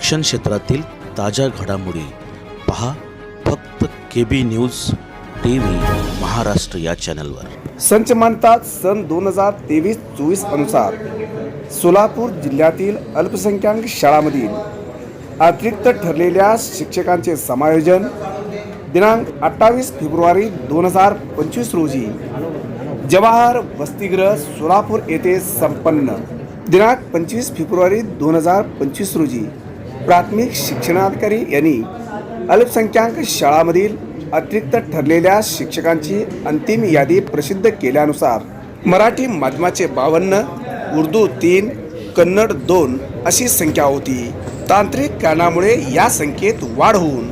शिक्षण क्षेत्रातील ताज्या घडामोडी पहा फक्त K B news T V Maharashtra या चॅनलवर. संच मानतात सन दोन हजार तेवीस चोवीस अनुसार सोलापूर जिल्ह्यातील अल्पसंख्याक शाळांमधील अतिरिक्त ठरलेल्या शिक्षकांचे समायोजन दिनांक अठ्ठावीस फेब्रुवारी दोन हजार पंचवीस रोजी जवाहर वसतिगृह सोलापूर येथे संपन्न. दिनांक पंचवीस फेब्रुवारी दोन हजार पंचवीस रोजी प्राथमिक शिक्षणाधिकारी यांनी अल्पसंख्याक शाळांमधील अतिरिक्त ठरलेल्या शिक्षकांची अंतिम यादी प्रसिद्ध केल्यानुसार मराठी माध्यमाचे बावन्न उर्दू तीन कन्नड दोन अशी संख्या होती. तांत्रिक कारणामुळे या संख्येत वाढ होऊन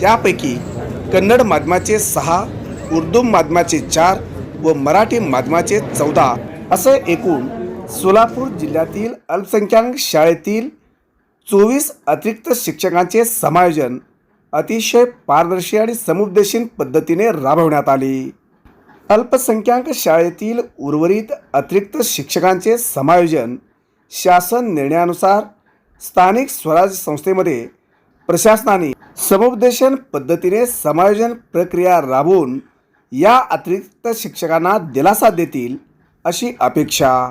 त्यापैकी कन्नड माध्यमाचे सहा उर्दू माध्यमाचे चार व मराठी माध्यमाचे चौदा असं एकूण सोलापूर जिल्ह्यातील अल्पसंख्याक शाळेतील चोवीस अतिरिक्त शिक्षकांचे समायोजन अतिशय पारदर्शी आणि समुपदेशीन पद्धतीने राबवण्यात आले. अल्पसंख्याक शाळेतील उर्वरित अतिरिक्त शिक्षकांचे समायोजन शासन निर्णयानुसार स्थानिक स्वराज्य संस्थेमध्ये प्रशासनाने समुपदेशन पद्धतीने समायोजन प्रक्रिया राबवून या अतिरिक्त शिक्षकांना दिलासा देतील अशी अपेक्षा.